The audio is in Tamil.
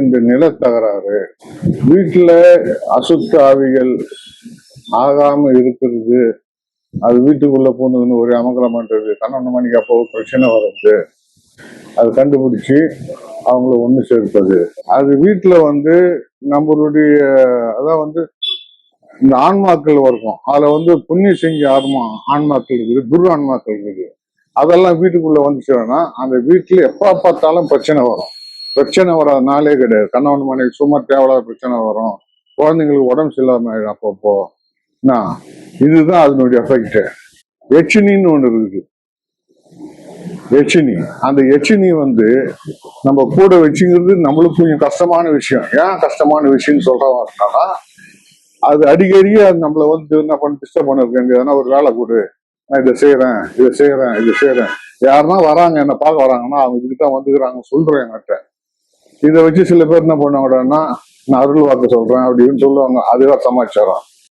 இந்த நிலத்தகராறு. வீட்டில் அசுத்த ஆவிகள் ஆகாம இருக்கிறது. அது வீட்டுக்குள்ள பூந்துன்னு ஒரே அமங்கலம் பண்றது. பன்னெண்டு மணிக்கு அப்போ பிரச்சனை வருது. அது கண்டுபிடிச்சு அவங்கள ஒன்று சேர்ப்பது அது வீட்டில் வந்து நம்மளுடைய அதான் வந்து இந்த ஆன்மாக்கள் இருக்கும் அதில் வந்து புண்ணிய செஞ்ச ஆன்மா ஆன்மாக்கள் இருக்குது துர் ஆன்மாக்கள் இருக்குது. அதெல்லாம் வீட்டுக்குள்ள வந்துச்சுன்னா அந்த வீட்டில் எப்போ பார்த்தாலும் பிரச்சனை வரும். பிரச்சனை வராத நாளே கிடையாது. கணவன் மனைவி சும்மா தேவையில்லாத பிரச்சனை வரும். குழந்தைங்களுக்கு உடம்பு சரியில்லாம ஆயிடும். அப்பப்போ என்ன? இதுதான் அதனுடைய எஃபெக்ட் எச்சினின்னு ஒன்று இருக்குது. எச்சினி. அந்த எச்சினி வந்து நம்ம கூட வச்சுக்கிறது நம்மளுக்கு கொஞ்சம் கஷ்டமான விஷயம். ஏன் கஷ்டமான விஷயம்னு சொல்றவங்கன்னா அது அடிக்கடி அது நம்மள வந்து என்ன பண்ண டிஸ்டர்ப் பண்ணிருக்கு எதனா ஒரு வேலை கொடு. நான் இதை செய்யறேன் இதை செய்யறேன் இதை செய்யறேன் யாருன்னா வராங்க என்ன பார்க்க வராங்கன்னா அவங்க இதுக்கு தான் வந்துக்கிறாங்க சொல்றேன் என்கிட்ட. இதை வச்சு சில பேர் என்ன பண்ணுவாங்கன்னா நான் அருள் வாக்கு சொல்றேன் அப்படின்னு சொல்லுவாங்க. அதுதான் சமாச்சாரம்.